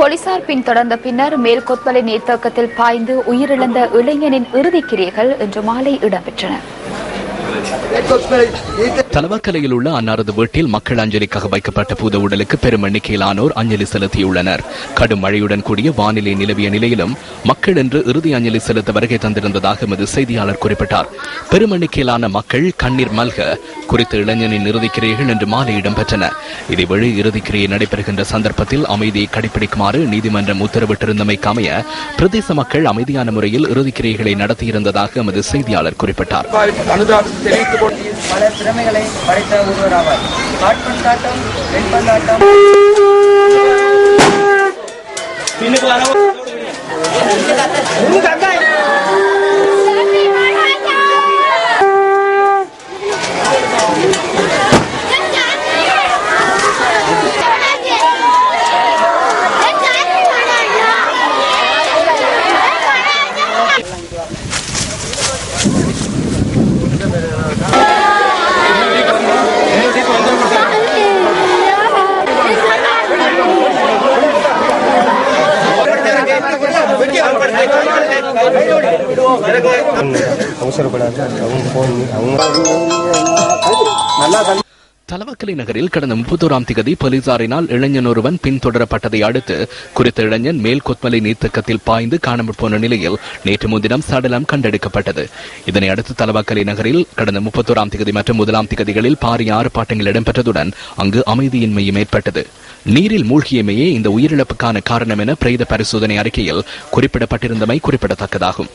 போலீசார் பின்தொடர்ந்த பின்னர் மேல்கொத்தலை நீர்த்தேக்கத்தில் பாய்ந்து உயிரிழந்த இளைஞனின் இறுதிக்கிரியைகள் இன்று மாலை இடம்பெற்றன. தலவாக்கலையில் உள்ள அன்னாரது வீட்டில் மக்கள் அஞ்சலிக்காக வைக்கப்பட்ட பூத உடலுக்கு பெரும் எண்ணிக்கையிலானோர் அஞ்சலி செலுத்தியுள்ளனர். கடும் மழையுடன் கூடிய வானிலை நிலவிய நிலையிலும் மக்கள் இன்று இறுதி அஞ்சலி செலுத்த வருகை தந்திருந்ததாக எமது செய்தியாளர் குறிப்பிட்டார். பெரும் எண்ணிக்கையிலான மக்கள் கண்ணீர் மல்க குறித்த இளைஞனின் இறுதிக்கிரியைகள் இன்று மாலை இடம்பெற்றன. இதேவேளை இறுதிக்கிரியை நடைபெறுகின்ற சந்தர்ப்பத்தில் அமைதியை கடைபிடிக்குமாறு நீதிமன்றம் உத்தரவிட்டிருந்தமைக்கு அமைய பிரதேச மக்கள் அமைதியான முறையில் இறுதிக்கிரியைகளை நடத்தியிருந்ததாக எமது செய்தியாளர் குறிப்பிட்டார். தெரிவித்துக் கொண்டு பல திறமைகளை படைத்த ஒருவர் ஆவார். காட்பந்தாட்டம் வெண்பந்தாட்டம். அவசரப்படாது அவங்க போன் அவங்க நல்லா தலவக்கலை நகரில் கடந்த முப்பத்தோராம் திகதி போலீசாரினால் இளைஞன் ஒருவன் பின்தொடரப்பட்டதை அடுத்து குறித்த இளைஞன் மேல் கொத்மலை நீர்த்தக்கத்தில் பாய்ந்து காணாமல் போன நிலையில் நேற்று முன்தினம் சடலம் கண்டெடுக்கப்பட்டது. இதனை அடுத்து தலவாக்கலை நகரில் கடந்த முப்பத்தோராம் திகதி மற்றும் முதலாம் திகதிகளில் பாரிய ஆர்ப்பாட்டங்கள் இடம்பெற்றதுடன் அங்கு அமைதியின்மையும் ஏற்பட்டது. நீரில் மூழ்கியமையே இந்த உயிரிழப்புக்கான காரணம் என பிரேத பரிசோதனை அறிக்கையில் குறிப்பிடப்பட்டிருந்தமை குறிப்பிடத்தக்கதாகும்.